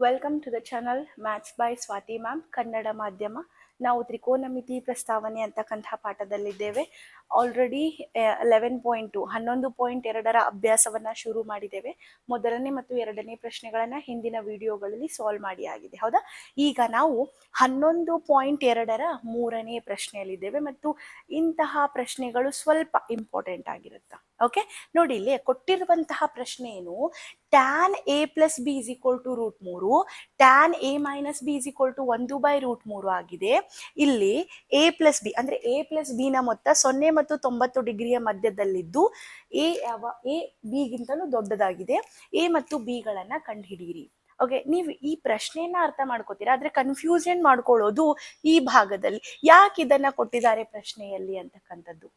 welcome to the channel maths by Swathi ma'am Kannada ಮಾಧ್ಯಮ ನಾವು ತ್ರಿಕೋನಮಿತಿ ಪ್ರಸ್ತಾವನೆ ಅಂತಕ್ಕಂತಹ ಪಾಠದಲ್ಲಿದ್ದೇವೆ. ಆಲ್ರೆಡಿ ಲೆವೆನ್ ಪಾಯಿಂಟ್ ಟು ಹನ್ನೊಂದು ಪಾಯಿಂಟ್ ಎರಡರ ಅಭ್ಯಾಸವನ್ನ ಶುರು ಮಾಡಿದ್ದೇವೆ. ಮೊದಲನೇ ಮತ್ತು ಎರಡನೇ ಪ್ರಶ್ನೆಗಳನ್ನು ಹಿಂದಿನ ವಿಡಿಯೋಗಳಲ್ಲಿ ಸಾಲ್ವ್ ಮಾಡಿ ಆಗಿದೆ. ಹೌದಾ? ಈಗ ನಾವು ಹನ್ನೊಂದು ಪಾಯಿಂಟ್ ಎರಡರ ಮೂರನೇ ಪ್ರಶ್ನೆಯಲ್ಲಿದ್ದೇವೆ ಮತ್ತು ಇಂತಹ ಪ್ರಶ್ನೆಗಳು ಸ್ವಲ್ಪ ಇಂಪಾರ್ಟೆಂಟ್ ಆಗಿರುತ್ತೆ? ಓಕೆ ನೋಡಿ, ಇಲ್ಲಿ ಕೊಟ್ಟಿರುವಂತಹ ಪ್ರಶ್ನೆ ಏನು? Tan A plus B is equal to root ಮೂರು tan A minus B is equal to ಒಂದು ಬೈ ರೂಟ್ ಮೂರು ಆಗಿದೆ. ಇಲ್ಲಿ ಎ ಪ್ಲಸ್ ಬಿ ಅಂದ್ರೆ ಎ ಪ್ಲಸ್ ಬಿ ನ ಮೊತ್ತ ಸೊನ್ನೆ ಮತ್ತು ತೊಂಬತ್ತು ಡಿಗ್ರಿಯ ಮಧ್ಯದಲ್ಲಿದ್ದು ಎ ಯಾವ ಎ ಬಿಗಿಂತಲೂ ದೊಡ್ಡದಾಗಿದೆ. ಎ ಮತ್ತು ಬಿ ಗಳನ್ನ ಕಂಡುಹಿಡಿಯಿರಿ. ಓಕೆ ನೀವು ಈ ಪ್ರಶ್ನೆಯನ್ನ ಅರ್ಥ ಮಾಡ್ಕೋತೀರಾ? ಆದ್ರೆ ಕನ್ಫ್ಯೂಷನ್ ಮಾಡ್ಕೊಳ್ಳೋದು ಈ ಭಾಗದಲ್ಲಿ. ಯಾಕೆ ಇದನ್ನ ಕೊಟ್ಟಿದ್ದಾರೆ ಪ್ರಶ್ನೆಯಲ್ಲಿ ಅಂತಕ್ಕಂಥದ್ದು?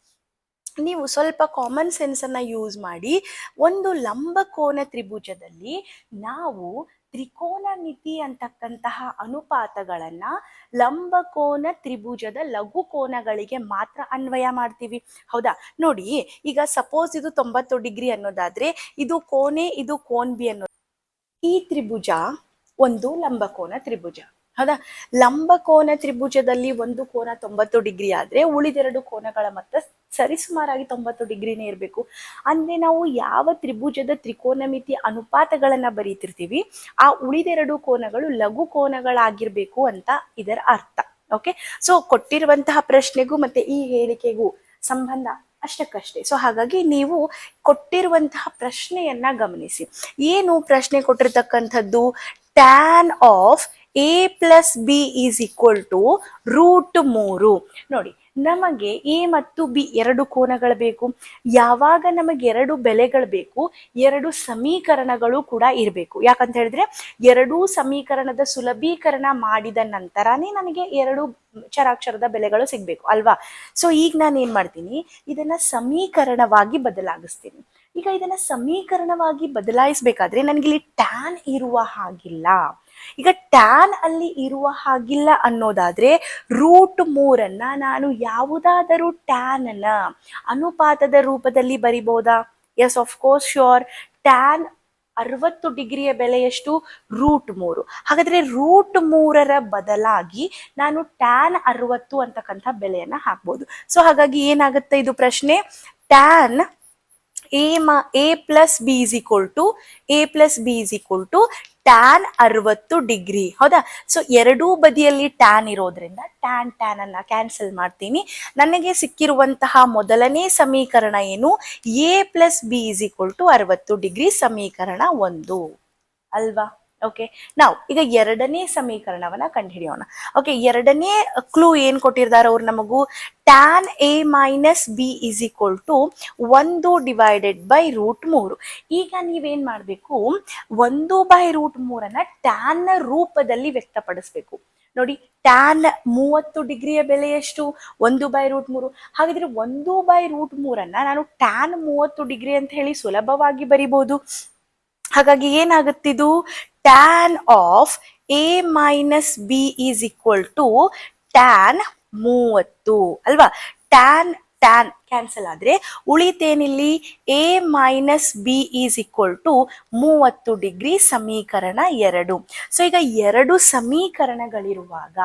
ನೀವು ಸ್ವಲ್ಪ ಕಾಮನ್ ಸೆನ್ಸ್ ಅನ್ನ ಯೂಸ್ ಮಾಡಿ, ಒಂದು ಲಂಬಕೋನ ತ್ರಿಭುಜದಲ್ಲಿ ನಾವು ತ್ರಿಕೋನಮಿತಿ ಅಂತಕ್ಕಂತಹ ಅನುಪಾತಗಳನ್ನ ಲಂಬಕೋನ ತ್ರಿಭುಜದ ಲಘು ಕೋನಗಳಿಗೆ ಮಾತ್ರ ಅನ್ವಯ ಮಾಡ್ತೀವಿ. ಹೌದಾ? ನೋಡಿ, ಈಗ ಸಪೋಸ್ ಇದು ತೊಂಬತ್ತು ಡಿಗ್ರಿ ಅನ್ನೋದಾದ್ರೆ ಇದು ಕೋನೆ ಇದು ಕೋನ್ ಬಿ ಅನ್ನೋದು. ಈ ತ್ರಿಭುಜ ಒಂದು ಲಂಬಕೋನ ತ್ರಿಭುಜ. ಹೌದಾ? ಲಂಬಕೋನ ತ್ರಿಭುಜದಲ್ಲಿ ಒಂದು ಕೋನ ತೊಂಬತ್ತು ಡಿಗ್ರಿ ಆದ್ರೆ ಉಳಿದೆರಡು ಕೋನಗಳ ಮೊತ್ತ ಸರಿಸುಮಾರಾಗಿ ತೊಂಬತ್ತು ಡಿಗ್ರಿನೇ ಇರಬೇಕು. ಅಂದ್ರೆ ನಾವು ಯಾವ ತ್ರಿಭುಜದ ತ್ರಿಕೋನಮಿತಿ ಅನುಪಾತಗಳನ್ನ ಬರೀತಿರ್ತೀವಿ, ಆ ಉಳಿದೆರಡು ಕೋನಗಳು ಲಘು ಕೋನಗಳಾಗಿರ್ಬೇಕು ಅಂತ ಇದರ ಅರ್ಥ. ಓಕೆ ಸೊ ಕೊಟ್ಟಿರುವಂತಹ ಪ್ರಶ್ನೆಗೂ ಮತ್ತೆ ಈ ಹೇಳಿಕೆಗೂ ಸಂಬಂಧ ಅಷ್ಟಕ್ಕಷ್ಟೇ. ಸೊ ಹಾಗಾಗಿ ನೀವು ಕೊಟ್ಟಿರುವಂತಹ ಪ್ರಶ್ನೆಯನ್ನ ಗಮನಿಸಿ. ಏನು ಪ್ರಶ್ನೆ ಕೊಟ್ಟಿರ್ತಕ್ಕಂಥದ್ದು? Tan of A plus B is equal to root ಮೂರು. ನೋಡಿ, ನಮಗೆ ಎ ಮತ್ತು ಬಿ ಎರಡು ಕೋನಗಳು ಬೇಕು. ಯಾವಾಗ ನಮಗೆ ಎರಡು ಬೆಲೆಗಳು ಬೇಕು, ಎರಡು ಸಮೀಕರಣಗಳು ಕೂಡ ಇರಬೇಕು. ಯಾಕಂತ ಹೇಳಿದ್ರೆ, ಎರಡೂ ಸಮೀಕರಣದ ಸುಲಭೀಕರಣ ಮಾಡಿದ ನಂತರನೇ ನನಗೆ ಎರಡು ಚರಾಕ್ಷರದ ಬೆಲೆಗಳು ಸಿಗಬೇಕು, ಅಲ್ವಾ? ಸೊ ಈಗ ನಾನು ಏನು ಮಾಡ್ತೀನಿ? ಇದನ್ನ ಸಮೀಕರಣವಾಗಿ ಬದಲಾಗಿಸ್ತೀನಿ. ಈಗ ಇದನ್ನ ಸಮೀಕರಣವಾಗಿ ಬದಲಾಯಿಸಬೇಕಾದ್ರೆ ನನಗೆ ಇಲ್ಲಿ ಟ್ಯಾನ್ ಇರುವ ಹಾಗಿಲ್ಲ. ಈಗ ಟ್ಯಾನ್ ಅಲ್ಲಿ ಇರುವ ಹಾಗಿಲ್ಲ ಅನ್ನೋದಾದ್ರೆ ರೂಟ್ ಮೂರನ್ನ ನಾನು ಯಾವುದಾದರೂ ಟ್ಯಾನ್ ಅನ್ನ ಅನುಪಾತದ ರೂಪದಲ್ಲಿ ಬರಿಬೋದಾ? Yes of course sure tan ಅರವತ್ತು ಡಿಗ್ರಿಯ ಬೆಲೆ ಎಷ್ಟು ರೂಟ್ ಮೂರು. ಹಾಗಾದ್ರೆ ರೂಟ್ ಮೂರರ ಬದಲಾಗಿ ನಾನು ಟ್ಯಾನ್ ಅರವತ್ತು ಅಂತಕ್ಕಂಥ ಬೆಲೆಯನ್ನ ಹಾಕ್ಬೋದು. ಸೊ ಹಾಗಾಗಿ ಏನಾಗುತ್ತೆ ಇದು ಪ್ರಶ್ನೆ? ಟ್ಯಾನ್ ಎ ಮ A plus B is equal to A plus B is equal to tan ಅರವತ್ತು ಡಿಗ್ರಿ. ಹೌದಾ? ಸೊ ಎರಡೂ ಬದಿಯಲ್ಲಿ ಟ್ಯಾನ್ ಇರೋದ್ರಿಂದ ಟ್ಯಾನ್ ಟ್ಯಾನ್ ಅನ್ನ ಕ್ಯಾನ್ಸಲ್ ಮಾಡ್ತೀನಿ. ನನಗೆ ಸಿಕ್ಕಿರುವಂತಹ ಮೊದಲನೇ ಸಮೀಕರಣ ಏನು? A plus B is equal to ಅರವತ್ತು ಡಿಗ್ರಿ ಸಮೀಕರಣ ಒಂದು. ಅಲ್ವಾ? ಓಕೆ ನಾವು ಈಗ ಎರಡನೇ ಸಮೀಕರಣವನ್ನ ಕಂಡುಹಿಡಿಯೋಣ. ಓಕೆ ಎರಡನೇ ಕ್ಲೂ ಏನ್ ಕೊಟ್ಟಿರ್ತಾರೆ ಅವ್ರು ನಮಗೂ? Tan A minus B is equal to ಒಂದು ಡಿವೈಡೆಡ್ ಬೈ ರೂಟ್ ಮೂರು. ಈಗ ನೀವೇನ್ ಮಾಡಬೇಕು? ಒಂದು ಬೈ ರೂಟ್ ಮೂರನ್ನ ಟ್ಯಾನ್ ರೂಪದಲ್ಲಿ ವ್ಯಕ್ತಪಡಿಸ್ಬೇಕು. ನೋಡಿ ಟ್ಯಾನ್ ಮೂವತ್ತು ಡಿಗ್ರಿಯ ಬೆಲೆ ಎಷ್ಟು? ಒಂದು ಬೈ ರೂಟ್ ಮೂರು. ಹಾಗಿದ್ರೆ ಒಂದು ಬೈ ರೂಟ್ ಮೂರನ್ನ ನಾನು ಟ್ಯಾನ್ ಮೂವತ್ತು ಡಿಗ್ರಿ ಅಂತ ಹೇಳಿ ಸುಲಭವಾಗಿ ಬರಿಬಹುದು ಹಾಗಾಗಿ ಏನಾಗುತ್ತಿದು tan of A minus B is equal to tan ಮೂವತ್ತು, ಅಲ್ವಾ? ಟ್ಯಾನ್ ಟ್ಯಾನ್ ಕ್ಯಾನ್ಸಲ್ ಆದ್ರೆ ಉಳಿತೇನಿಲ್ಲಿ A minus B is equal to ಮೂವತ್ತು ಡಿಗ್ರಿ ಸಮೀಕರಣ ಎರಡು. ಸೊ ಈಗ ಎರಡು ಸಮೀಕರಣಗಳಿರುವಾಗ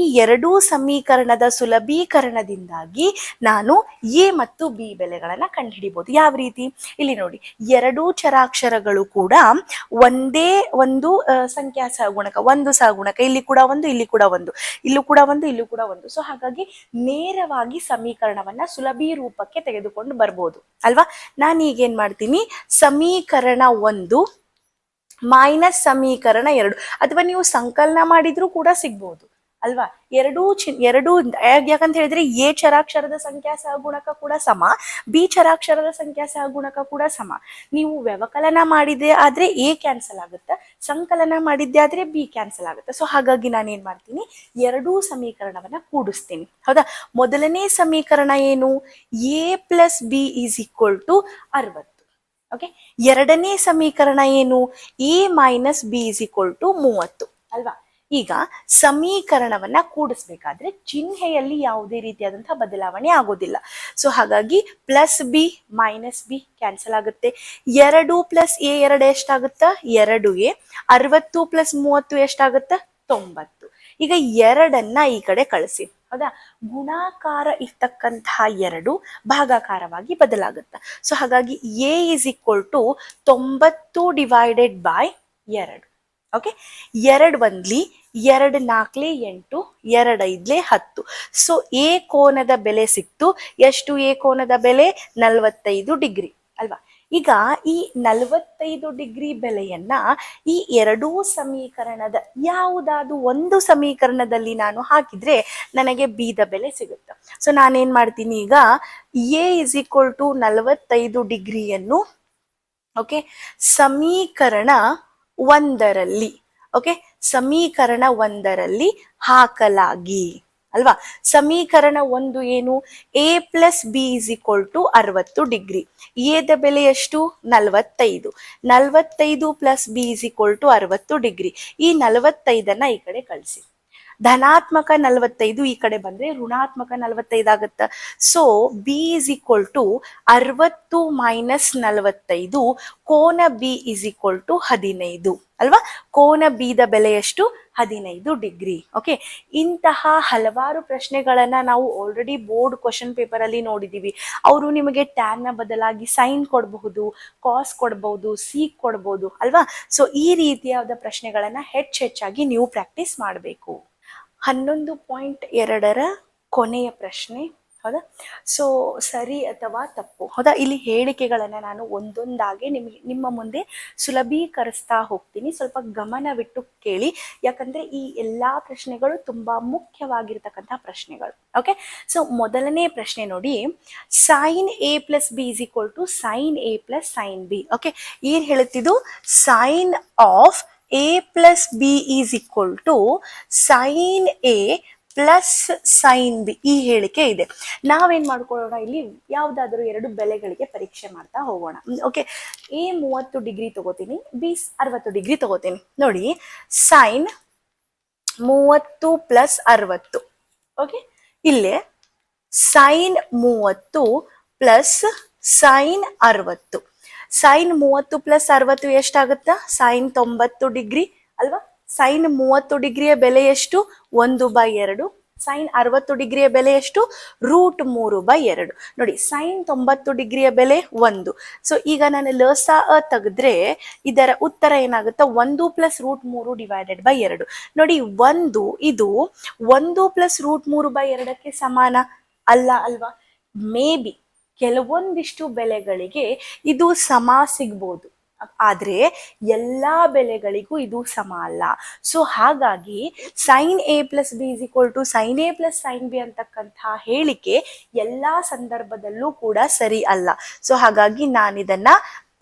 ಈ ಎರಡೂ ಸಮೀಕರಣದ ಸುಲಭೀಕರಣದಿಂದಾಗಿ ನಾನು ಎ ಮತ್ತು ಬಿ ಬೆಲೆಗಳನ್ನ ಕಂಡುಹಿಡಿಬಹುದು ಯಾವ ರೀತಿ? ಇಲ್ಲಿ ನೋಡಿ, ಎರಡೂ ಚರಾಕ್ಷರಗಳು ಕೂಡ ಒಂದೇ ಒಂದು ಸಂಖ್ಯಾ ಸಹಗುಣಕ, ಒಂದು ಸಹಗುಣಕ, ಇಲ್ಲಿ ಕೂಡ ಒಂದು, ಇಲ್ಲಿ ಕೂಡ ಒಂದು, ಇಲ್ಲೂ ಕೂಡ ಒಂದು, ಇಲ್ಲೂ ಕೂಡ ಒಂದು. ಸೊ ಹಾಗಾಗಿ ನೇರವಾಗಿ ಸಮೀಕರಣವನ್ನ ಸುಲಭಿ ರೂಪಕ್ಕೆ ತೆಗೆದುಕೊಂಡು ಬರ್ಬೋದು. ಅಲ್ವಾ? ನಾನು ಈಗ ಏನ್ ಮಾಡ್ತೀನಿ? ಸಮೀಕರಣ ಒಂದು ಮೈನಸ್ ಸಮೀಕರಣ ಎರಡು. ಅಥವಾ ನೀವು ಸಂಕಲನ ಮಾಡಿದ್ರೂ ಕೂಡ ಸಿಗ್ಬೋದು. ಅಲ್ವಾ? ಎರಡೂ ಚಿನ್, ಎರಡೂ ಯಾಕಂತ ಹೇಳಿದ್ರೆ ಎ ಚರಾಕ್ಷರದ ಸಂಖ್ಯಾ ಸಹಗುಣಕ ಕೂಡ ಸಮ, ಬಿ ಚರಾಕ್ಷರದ ಸಂಖ್ಯಾ ಸಹಗುಣಕ ಕೂಡ ಸಮ. ನೀವು ವ್ಯವಕಲನ ಮಾಡಿದೆ ಆದ್ರೆ ಎ ಕ್ಯಾನ್ಸಲ್ ಆಗುತ್ತೆ? ಸಂಕಲನ ಮಾಡಿದ್ದೆ ಆದ್ರೆ ಬಿ ಕ್ಯಾನ್ಸಲ್ ಆಗುತ್ತೆ? ಸೊ ಹಾಗಾಗಿ ನಾನು ಏನ್ ಮಾಡ್ತೀನಿ? ಎರಡೂ ಸಮೀಕರಣವನ್ನ ಕೂಡಿಸ್ತೀನಿ. ಹೌದಾ? ಮೊದಲನೇ ಸಮೀಕರಣ ಏನು? A plus B is equal to ಅರವತ್ತು. ಓಕೆ? ಎರಡನೇ ಸಮೀಕರಣ ಏನು? A minus B is equal to ಮೂವತ್ತು. ಅಲ್ವಾ? ಈಗ ಸಮೀಕರಣವನ್ನ ಕೂಡಿಸ್ಬೇಕಾದ್ರೆ ಚಿಹ್ನೆಯಲ್ಲಿ ಯಾವುದೇ ರೀತಿಯಾದಂತಹ ಬದಲಾವಣೆ ಆಗೋದಿಲ್ಲ. ಸೊ ಹಾಗಾಗಿ plus B minus B cancel ಆಗುತ್ತೆ. ಎರಡು ಪ್ಲಸ್ ಎ ಎರಡು ಎಷ್ಟಾಗುತ್ತಾ? ಎರಡು ಎ ಅರವತ್ತು ಪ್ಲಸ್ ಮೂವತ್ತು ಎಷ್ಟಾಗುತ್ತಾ? ತೊಂಬತ್ತು. ಈಗ ಎರಡನ್ನ ಈ ಕಡೆ ಕಳಿಸಿ. ಹೌದಾ? ಗುಣಾಕಾರ ಇರ್ತಕ್ಕಂತಹ ಎರಡು ಭಾಗಾಕಾರವಾಗಿ ಬದಲಾಗುತ್ತೆ? ಸೊ ಹಾಗಾಗಿ ಎ ಇಸ್ ಈಕ್ವಲ್ ಟು ತೊಂಬತ್ತು ಡಿವೈಡೆಡ್ ಬೈ ಎರಡು. ಓಕೆ ಎರಡು ಒಂದ್ಲಿ, ಎರಡು ನಾಲ್ಕಲೆ ಎಂಟು, ಎರಡು ಹತ್ತು. ಸೊ ಎ ಕೋನದ ಬೆಲೆ ಸಿಕ್ತು. ಎಷ್ಟು ಎ ಕೋನದ ಬೆಲೆ? ನಲವತ್ತೈದು ಡಿಗ್ರಿ. ಅಲ್ವಾ? ಈಗ ಈ ನಲವತ್ತೈದು ಡಿಗ್ರಿ ಬೆಲೆಯನ್ನ ಈ ಎರಡೂ ಸಮೀಕರಣದ, ಯಾವುದಾದ್ರು ಒಂದು ಸಮೀಕರಣದಲ್ಲಿ ನಾನು ಹಾಕಿದ್ರೆ ನನಗೆ ಬೀದ ಬೆಲೆ ಸಿಗುತ್ತೆ. ಸೊ ನಾನೇನ್ ಮಾಡ್ತೀನಿ ಈಗ? ಎ ಇಸ್ ಈಕ್ವಲ್ ಟು ನಲವತ್ತೈದು ಡಿಗ್ರಿಯನ್ನು ಓಕೆ ಸಮೀಕರಣ ಒಂದರಲ್ಲಿ ಓಕೆ ಸಮೀಕರಣ ಒಂದರಲ್ಲಿ ಹಾಕಲಾಗಿ, ಅಲ್ವಾ? ಸಮೀಕರಣ ಒಂದು ಏನು? A plus B is equal to ಅರವತ್ತು ಡಿಗ್ರಿ. ಎದ ಬೆಲೆ ಎಷ್ಟು? ನಲವತ್ತೈದು. ನಲವತ್ತೈದು plus B is equal to ಅರವತ್ತು ಡಿಗ್ರಿ. ಈ ನಲವತ್ತೈದನ್ನ ಈ ಕಡೆ ಕಳಿಸಿ. ಧನಾತ್ಮಕ ನಲವತ್ತೈದು ಈ ಕಡೆ ಬಂದ್ರೆ ಋಣಾತ್ಮಕ ನಲವತ್ತೈದು ಆಗುತ್ತೆ? So B is equal to ಅರವತ್ತು ಮೈನಸ್ ನಲವತ್ತೈದು, ಕೋನ ಬಿ ಇಸ್ ಈಕ್ವಲ್ ಟು ಹದಿನೈದು. ಅಲ್ವಾ? ಕೋನ ಬಿದ ಬೆಲೆ ಎಷ್ಟು? ಹದಿನೈದು ಡಿಗ್ರಿ. ಓಕೆ ಇಂತಹ ಹಲವಾರು ಪ್ರಶ್ನೆಗಳನ್ನ ನಾವು ಆಲ್ರೆಡಿ ಬೋರ್ಡ್ ಕ್ವಶನ್ ಪೇಪರ್ ಅಲ್ಲಿ ನೋಡಿದೀವಿ. ಅವರು ನಿಮಗೆ ಟ್ಯಾನ್ನ ಬದಲಾಗಿ ಸೈನ್ ಕೊಡಬಹುದು ಕಾಸ್ ಕೊಡಬಹುದು ಸೀಕ್ ಕೊಡಬಹುದು, ಅಲ್ವಾ? ಸೊ ಈ ರೀತಿಯಾದ ಪ್ರಶ್ನೆಗಳನ್ನ ಹೆಚ್ಚೆಚ್ಚಾಗಿ ನೀವು ಪ್ರಾಕ್ಟೀಸ್ ಮಾಡಬೇಕು. ಹನ್ನೊಂದು ಪಾಯಿಂಟ್ ಎರಡರ ಕೊನೆಯ ಪ್ರಶ್ನೆ. ಹೌದಾ? ಸೊ ಸರಿ ಅಥವಾ ತಪ್ಪು? ಹೌದಾ? ಇಲ್ಲಿ ಹೇಳಿಕೆಗಳನ್ನು ನಾನು ಒಂದೊಂದಾಗಿ ನಿಮಗೆ, ನಿಮ್ಮ ಮುಂದೆ ಸುಲಭೀಕರಿಸ್ತಾ ಹೋಗ್ತೀನಿ. ಸ್ವಲ್ಪ ಗಮನವಿಟ್ಟು ಕೇಳಿ. ಯಾಕಂದರೆ ಈ ಎಲ್ಲ ಪ್ರಶ್ನೆಗಳು ತುಂಬ ಮುಖ್ಯವಾಗಿರ್ತಕ್ಕಂಥ ಪ್ರಶ್ನೆಗಳು. ಓಕೆ ಸೊ ಮೊದಲನೇ ಪ್ರಶ್ನೆ ನೋಡಿ. Sine A plus B is equal to sine A plus sine B okay ಏನು ಹೇಳುತ್ತಿದ್ದು? Sine of A plus B is equal to sine A plus sine B ಈ ಹೇಳಿಕೆ ಇದೆ. ನಾವೇನ್ ಮಾಡ್ಕೊಳ್ಳೋಣ ಇಲ್ಲಿ? ಯಾವ್ದಾದ್ರು ಎರಡು ಬೆಲೆಗಳಿಗೆ ಪರೀಕ್ಷೆ ಮಾಡ್ತಾ ಹೋಗೋಣ. ಓಕೆ ಎ ಮೂವತ್ತು ಡಿಗ್ರಿ ತಗೋತೀನಿ ಬಿ ಅರವತ್ತು ಡಿಗ್ರಿ ತಗೋತೀನಿ. ನೋಡಿ ಸೈನ್ ಮೂವತ್ತು ಪ್ಲಸ್ ಅರವತ್ತು. ಓಕೆ ಇಲ್ಲೇ ಸೈನ್ ಮೂವತ್ತು ಪ್ಲಸ್ ಸೈನ್ ಅರವತ್ತು. ಸೈನ್ ಮೂವತ್ತು ಪ್ಲಸ್ ಅರವತ್ತು ಎಷ್ಟಾಗುತ್ತಾ? ಸೈನ್ ತೊಂಬತ್ತು ಡಿಗ್ರಿ ಅಲ್ವಾ? ಸೈನ್ ಮೂವತ್ತು ಡಿಗ್ರಿಯ ಬೆಲೆ ಎಷ್ಟು? ಒಂದು ಬೈ ಎರಡು. ಸೈನ್ ಅರವತ್ತು ಡಿಗ್ರಿಯ ಬೆಲೆ ಎಷ್ಟು? ರೂಟ್ ಮೂರು ಬೈ ಎರಡು. ನೋಡಿ ಸೈನ್ ತೊಂಬತ್ತು ಡಿಗ್ರಿಯ ಬೆಲೆ ಒಂದು. ಸೊ ಈಗ ನಾನು ಲಸ ಅ ತೆಗೆದ್ರೆ ಇದರ ಉತ್ತರ ಏನಾಗುತ್ತೆ? ಒಂದು ಪ್ಲಸ್ ರೂಟ್ ಮೂರು ಡಿವೈಡೆಡ್ ಬೈ ಎರಡು. ನೋಡಿ, ಒಂದು, ಇದು ಒಂದು ಪ್ಲಸ್ ರೂಟ್ ಮೂರು ಬೈ ಎರಡಕ್ಕೆ ಸಮಾನ? ಅಲ್ಲ, ಅಲ್ವಾ? ಮೇ ಬಿ ಕೆಲವೊಂದಿಷ್ಟು ಬೆಲೆಗಳಿಗೆ ಇದು ಸಮ ಸಿಗ್ಬೋದು. ಆದರೆ ಎಲ್ಲ ಬೆಲೆಗಳಿಗೂ ಇದು ಸಮ ಅಲ್ಲ. ಸೊ ಹಾಗಾಗಿ sine A plus B is equal to sine A plus sine B ಅಂತಕ್ಕಂಥ ಹೇಳಿಕೆ ಎಲ್ಲ ಸಂದರ್ಭದಲ್ಲೂ ಕೂಡ ಸರಿ ಅಲ್ಲ. ಸೊ ಹಾಗಾಗಿ ನಾನಿದನ್ನ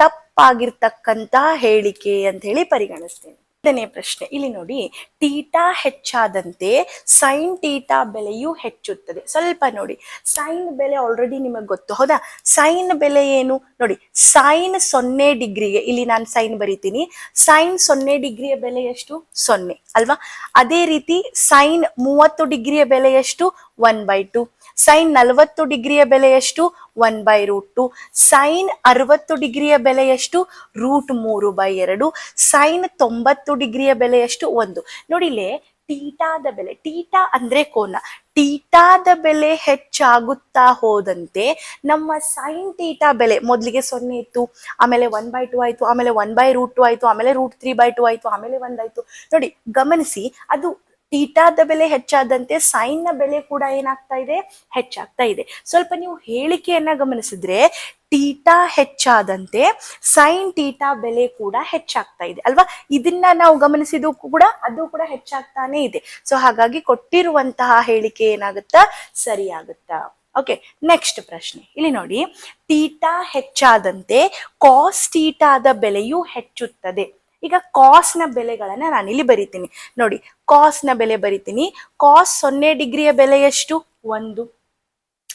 ತಪ್ಪಾಗಿರ್ತಕ್ಕಂಥ ಹೇಳಿಕೆ ಅಂತ ಹೇಳಿ ಪರಿಗಣಿಸ್ತೇನೆ. ಎರಡನೇ ಪ್ರಶ್ನೆ. ಇಲ್ಲಿ ನೋಡಿ ಟೀಟಾ ಹೆಚ್ಚಾದಂತೆ ಸೈನ್ ಟೀಟಾ ಬೆಲೆಯು ಹೆಚ್ಚುತ್ತದೆ. ಸ್ವಲ್ಪ ನೋಡಿ, ಸೈನ್ ಬೆಲೆ ಆಲ್ರೆಡಿ ನಿಮಗೆ ಗೊತ್ತು. ಹೌದಾ? ಸೈನ್ ಬೆಲೆ ಏನು? ನೋಡಿ, ಸೈನ್ ಸೊನ್ನೆ ಡಿಗ್ರಿಗೆ, ಇಲ್ಲಿ ನಾನು ಸೈನ್ ಬರಿತೀನಿ. ಸೈನ್ ಸೊನ್ನೆ ಡಿಗ್ರಿಯ ಬೆಲೆ ಎಷ್ಟು? ಸೊನ್ನೆ, ಅಲ್ವಾ? ಅದೇ ರೀತಿ ಸೈನ್ ಮೂವತ್ತು ಡಿಗ್ರಿಯ ಬೆಲೆ ಎಷ್ಟು? One by two. ಸೈನ್ ನಲವತ್ತು ಡಿಗ್ರಿಯ ಬೆಲೆ ಎಷ್ಟು? One by root two sine ಅರವತ್ತು ಡಿಗ್ರಿಯ ಬೆಲೆ ಎಷ್ಟು? ರೂಟ್ ಮೂರು ಬೈ ಎರಡು. ಸೈನ್ ತೊಂಬತ್ತು ಡಿಗ್ರಿಯ ಬೆಲೆ ಎಷ್ಟು? ಒಂದು. ನೋಡಿ ಇಲ್ಲಿ ಟೀಟಾದ ಬೆಲೆ ಟೀಟಾ ಅಂದ್ರೆ ಕೋನ. ಟೀಟಾದ ಬೆಲೆ ಹೆಚ್ಚಾಗುತ್ತಾ ಹೋದಂತೆ ನಮ್ಮ ಸೈನ್ ಟೀಟಾ ಬೆಲೆ, ಮೊದಲಿಗೆ ಸೊನ್ನೆ ಇತ್ತು, ಆಮೇಲೆ ಒನ್ ಬೈ ಟು ಆಯ್ತು, ಆಮೇಲೆ ಒನ್ ಬೈ ರೂಟ್ ಟು ಆಯ್ತು, ಆಮೇಲೆ ರೂಟ್ ತ್ರೀ ಬೈ ಟು ಆಯ್ತು, ಆಮೇಲೆ ಒಂದಾಯ್ತು ನೋಡಿ, ಗಮನಿಸಿ, ಅದು ಟೀಟಾದ ಬೆಲೆ ಹೆಚ್ಚಾದಂತೆ ಸೈನ್ನ ಬೆಲೆ ಕೂಡ ಏನಾಗ್ತಾ ಇದೆ? ಹೆಚ್ಚಾಗ್ತಾ ಇದೆ. ಸ್ವಲ್ಪ ನೀವು ಹೇಳಿಕೆಯನ್ನ ಗಮನಿಸಿದ್ರೆ ಟೀಟಾ ಹೆಚ್ಚಾದಂತೆ ಸೈನ್ ಟೀಟಾ ಬೆಲೆ ಕೂಡ ಹೆಚ್ಚಾಗ್ತಾ ಇದೆ. ಅಲ್ವಾ? ಇದನ್ನ ನಾವು ಗಮನಿಸಿದ ಕೂಡ ಅದು ಕೂಡ ಹೆಚ್ಚಾಗ್ತಾನೆ ಇದೆ. ಸೊ ಹಾಗಾಗಿ ಕೊಟ್ಟಿರುವಂತಹ ಹೇಳಿಕೆ ಏನಾಗುತ್ತಾ? ಸರಿಯಾಗುತ್ತಾ? ಓಕೆ ನೆಕ್ಸ್ಟ್ ಪ್ರಶ್ನೆ. ಇಲ್ಲಿ ನೋಡಿ. ಟೀಟಾ ಹೆಚ್ಚಾದಂತೆ ಕಾಸ್ ಟೀಟಾದ ಬೆಲೆಯು ಹೆಚ್ಚುತ್ತದೆ. ಈಗ ಕಾಸ್ನ ಬೆಲೆಗಳನ್ನ ನಾನು ಇಲ್ಲಿ ಬರಿತೀನಿ. ನೋಡಿ ಕಾಸ್ನ ಬೆಲೆ ಬರಿತೀನಿ. ಕಾಸ್ ಸೊನ್ನೆ ಡಿಗ್ರಿಯ ಬೆಲೆ ಎಷ್ಟು? ಒಂದು.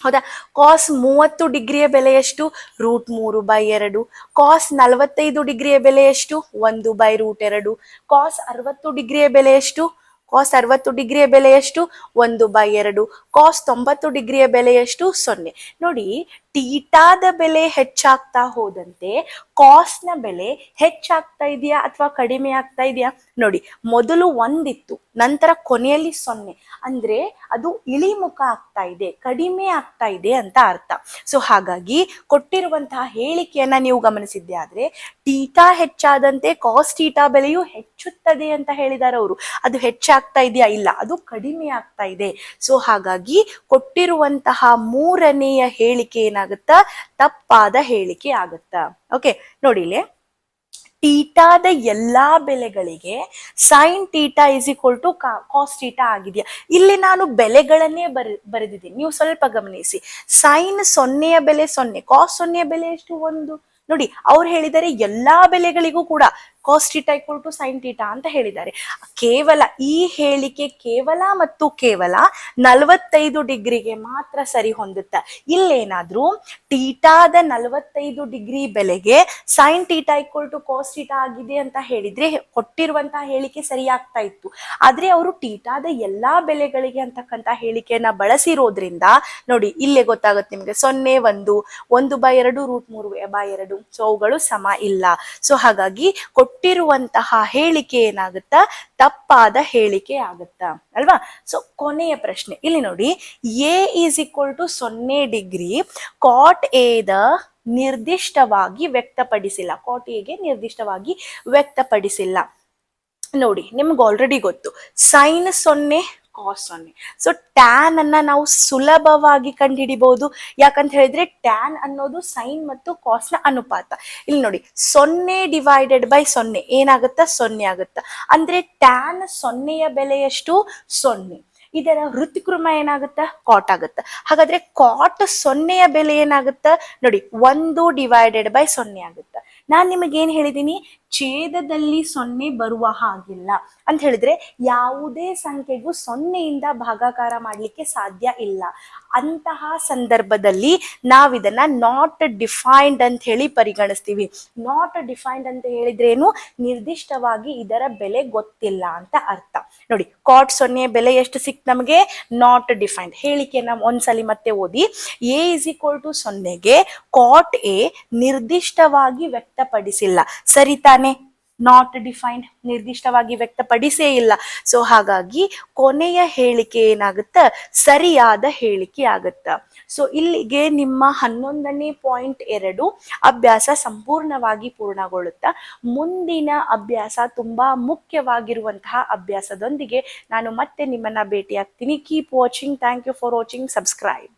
ಹೌದಾ? ಕಾಸ್ ಮೂವತ್ತು ಡಿಗ್ರಿಯ ಬೆಲೆ ಎಷ್ಟು? ರೂಟ್ ಮೂರು ಬೈ ಎರಡು. ಕಾಸ್ ನಲವತ್ತೈದು ಡಿಗ್ರಿಯ ಬೆಲೆ ಎಷ್ಟು? ಒಂದು ಬೈ ರೂಟ್ ಎರಡು. ಕಾಸ್ ಅರವತ್ತು ಡಿಗ್ರಿಯ ಬೆಲೆ ಎಷ್ಟು? ಕಾಸ್ ಅರವತ್ತು ಡಿಗ್ರಿಯ ಬೆಲೆ ಎಷ್ಟು? ಒಂದು ಬೈ ಎರಡು. ಕಾಸ್ ತೊಂಬತ್ತು ಡಿಗ್ರಿಯ ಬೆಲೆ ಎಷ್ಟು? ಸೊನ್ನೆ. ನೋಡಿ ಟೀಟಾದ ಬೆಲೆ ಹೆಚ್ಚಾಗ್ತಾ ಹೋದಂತೆ ಕಾಸ್ನ ಬೆಲೆ ಹೆಚ್ಚಾಗ್ತಾ ಇದೆಯಾ ಅಥವಾ ಕಡಿಮೆ ಆಗ್ತಾ ಇದೆಯಾ? ನೋಡಿ, ಮೊದಲು ಒಂದಿತ್ತು, ನಂತರ ಕೊನೆಯಲ್ಲಿ ಸೊನ್ನೆ. ಅಂದ್ರೆ ಅದು ಇಳಿಮುಖ ಆಗ್ತಾ ಇದೆ, ಕಡಿಮೆ ಆಗ್ತಾ ಇದೆ ಅಂತ ಅರ್ಥ. ಸೊ ಹಾಗಾಗಿ ಕೊಟ್ಟಿರುವಂತಹ ಹೇಳಿಕೆಯನ್ನ ನೀವು ಗಮನಿಸಿದ್ದೆ ಆದ್ರೆ, ಟೀಟಾ ಹೆಚ್ಚಾದಂತೆ ಕಾಸ್ ಟೀಟಾ ಬೆಲೆಯು ಹೆಚ್ಚುತ್ತದೆ ಅಂತ ಹೇಳಿದಾರೆ ಅವರು. ಅದು ಹೆಚ್ಚಾಗ್ತಾ ಇದೆಯಾ? ಇಲ್ಲ, ಅದು ಕಡಿಮೆ ಆಗ್ತಾ ಇದೆ. ಸೊ ಹಾಗಾಗಿ ಕೊಟ್ಟಿರುವಂತಹ ಮೂರನೆಯ ಹೇಳಿಕೆ ತಪ್ಪಾದ ಹೇಳಿಕೆ ಆಗುತ್ತಾ? ಓಕೆ ನೋಡಿ ಇಲ್ಲಿ. ಟೀಟಾದ ಎಲ್ಲಾ ಬೆಲೆಗಳಿಗೆ sine theta is equal to cos theta ಆಗಿದೆಯಾ? ಇಲ್ಲಿ ನಾನು ಬೆಲೆಗಳನ್ನೇ ಬರೆ, ಬರೆದಿದ್ದೀನಿ. ನೀವು ಸ್ವಲ್ಪ ಗಮನಿಸಿ. ಸೈನ್ ಸೊನ್ನೆಯ ಬೆಲೆ ಸೊನ್ನೆ ಕಾಸ್ ಸೊನ್ನೆಯ ಬೆಲೆ ಎಷ್ಟು? ಒಂದು. ನೋಡಿ, ಅವ್ರು ಹೇಳಿದರೆ ಎಲ್ಲಾ ಬೆಲೆಗಳಿಗೂ ಕೂಡ cos theta equal to sine theta ಅಂತ ಹೇಳಿದ್ದಾರೆ. ಕೇವಲ ಈ ಹೇಳಿಕೆ ಕೇವಲ ಮತ್ತು ಕೇವಲ ನಲವತ್ತೈದು ಡಿಗ್ರಿಗೆ ಮಾತ್ರ ಸರಿ ಹೊಂದುತ್ತೆ, ಇಲ್ಲೇನಾದ್ರೂ ಟೀಟಾದ ನಲವತ್ತೈದು ಡಿಗ್ರಿ ಬೆಲೆಗೆ sine theta equal to cos theta ಆಗಿದೆ ಅಂತ ಹೇಳಿದ್ರೆ ಕೊಟ್ಟಿರುವಂತಹ ಹೇಳಿಕೆ ಸರಿಯಾಗ್ತಾ ಇತ್ತು. ಆದ್ರೆ ಅವರು ಟೀಟಾದ ಎಲ್ಲಾ ಬೆಲೆಗಳಿಗೆ ಅಂತಕ್ಕಂತ ಹೇಳಿಕೆಯನ್ನ ಬಳಸಿರೋದ್ರಿಂದ, ನೋಡಿ ಇಲ್ಲೇ ಗೊತ್ತಾಗುತ್ತೆ ನಿಮ್ಗೆ, ಸೊನ್ನೆ, ಒಂದು ಒಂದು ಬೈ ಎರಡು ರೂಟ್ ಮೂರು, ಬೈ ಎರಡು ಸೊ ಅವುಗಳು ಸಮ ಇಲ್ಲ. ಸೊ ಹಾಗಾಗಿ ಕೊಟ್ಟಿರುವಂತಹ ಹೇಳಿಕೆ ಏನಾಗುತ್ತಾ? ತಪ್ಪಾದ ಹೇಳಿಕೆ ಆಗುತ್ತಾ. ಅಲ್ವಾ? ಸೊ ಕೊನೆಯ ಪ್ರಶ್ನೆ. ಇಲ್ಲಿ ನೋಡಿ ಎ ಈಸ್ ಈಕ್ವಲ್ ಟು ಸೊನ್ನೆ ಡಿಗ್ರಿ. ಕಾಟ್ ಎದ ನಿರ್ದಿಷ್ಟವಾಗಿ ವ್ಯಕ್ತಪಡಿಸಿಲ್ಲ. ಕಾಟ್ ಎಗೆ ನಿರ್ದಿಷ್ಟವಾಗಿ ವ್ಯಕ್ತಪಡಿಸಿಲ್ಲ. ನೋಡಿ, ನಿಮ್ಗೆ ಆಲ್ರೆಡಿ ಗೊತ್ತು. ಸೈನ್ ಸೊನ್ನೆ ಕಾಸ್ ಸೊನ್ನೆ ಸೊ ಟ್ಯಾನ್ ಅನ್ನ ನಾವು ಸುಲಭವಾಗಿ ಕಂಡುಹಿಡಿಬಹುದು. ಯಾಕಂತ ಹೇಳಿದ್ರೆ ಟ್ಯಾನ್ ಅನ್ನೋದು ಸೈನ್ ಮತ್ತು ಕಾಸ್ನ ಅನುಪಾತ. ಇಲ್ಲಿ ನೋಡಿ, ಸೊನ್ನೆ ಡಿವೈಡೆಡ್ ಬೈ ಸೊನ್ನೆ. ಏನಾಗುತ್ತಾ? ಸೊನ್ನೆ ಆಗುತ್ತಾ? ಅಂದ್ರೆ ಟ್ಯಾನ್ ಸೊನ್ನೆಯ ಬೆಲೆಯಷ್ಟು ಸೊನ್ನೆ. ಇದರ ಹೃತ್ಕ್ರಮ ಏನಾಗುತ್ತೆ? ಕಾಟ್ ಆಗುತ್ತೆ. ಹಾಗಾದ್ರೆ ಕಾಟ್ ಸೊನ್ನೆಯ ಬೆಲೆ ಏನಾಗುತ್ತೆ? ನೋಡಿ, ಒಂದು ಡಿವೈಡೆಡ್ ಬೈ ಸೊನ್ನೆ ಆಗುತ್ತಾ. ನಾನ್ ನಿಮಗೆ ಏನ್ ಹೇಳಿದೀನಿ? ಛೇದದಲ್ಲಿ ಸೊನ್ನೆ ಬರುವ ಹಾಗಿಲ್ಲ. ಅಂತ ಹೇಳಿದ್ರೆ ಯಾವುದೇ ಸಂಖ್ಯೆಗೂ ಸೊನ್ನೆಯಿಂದ ಭಾಗಾಕಾರ ಮಾಡಲಿಕ್ಕೆ ಸಾಧ್ಯ ಇಲ್ಲ. ಅಂತಹ ಸಂದರ್ಭದಲ್ಲಿ ನಾವಿದನ್ನ ನಾಟ್ ಡಿಫೈನ್ಡ್ ಅಂತ ಹೇಳಿ ಪರಿಗಣಿಸ್ತೀವಿ. ನಾಟ್ ಡಿಫೈನ್ಡ್ ಅಂತ ಹೇಳಿದ್ರೇನು? ನಿರ್ದಿಷ್ಟವಾಗಿ ಇದರ ಬೆಲೆ ಗೊತ್ತಿಲ್ಲ ಅಂತ ಅರ್ಥ. ನೋಡಿ ಕಾಟ್ ಸೊನ್ನೆ ಬೆಲೆ ಎಷ್ಟು ಸಿಕ್ ನಮಗೆ? ನಾಟ್ ಡಿಫೈನ್ಡ್ ಹೇಳಿಕೆನ ಒಂದ್ಸಲಿ ಮತ್ತೆ ಓದಿ. ಎ ಇಸ್ ಈಕ್ವಲ್ ಟು ಸೊನ್ನೆಗೆ ಕಾಟ್ ಎ ನಿರ್ದಿಷ್ಟವಾಗಿ ವ್ಯಕ್ತಪಡಿಸಿಲ್ಲ. ಸರಿ ತಾನೆ? ನಾಟ್ ಡಿಫೈನ್ಡ್ ನಿರ್ದಿಷ್ಟವಾಗಿ ವ್ಯಕ್ತಪಡಿಸೇ ಇಲ್ಲ. ಸೊ ಹಾಗಾಗಿ ಕೊನೆಯ ಹೇಳಿಕೆ ಏನಾಗುತ್ತ? ಸರಿಯಾದ ಹೇಳಿಕೆ ಆಗುತ್ತ. ಸೊ ಇಲ್ಲಿಗೆ ನಿಮ್ಮ ಹನ್ನೊಂದನೇ ಪಾಯಿಂಟ್ ಎರಡು ಅಭ್ಯಾಸ ಸಂಪೂರ್ಣವಾಗಿ ಪೂರ್ಣಗೊಳ್ಳುತ್ತಾ, ಮುಂದಿನ ಅಭ್ಯಾಸ ತುಂಬಾ ಮುಖ್ಯವಾಗಿರುವಂತಹ ಅಭ್ಯಾಸದೊಂದಿಗೆ ನಾನು ಮತ್ತೆ ನಿಮ್ಮನ್ನ ಭೇಟಿಯಾಗ್ತೀನಿ. Keep watching thank you for watching subscribe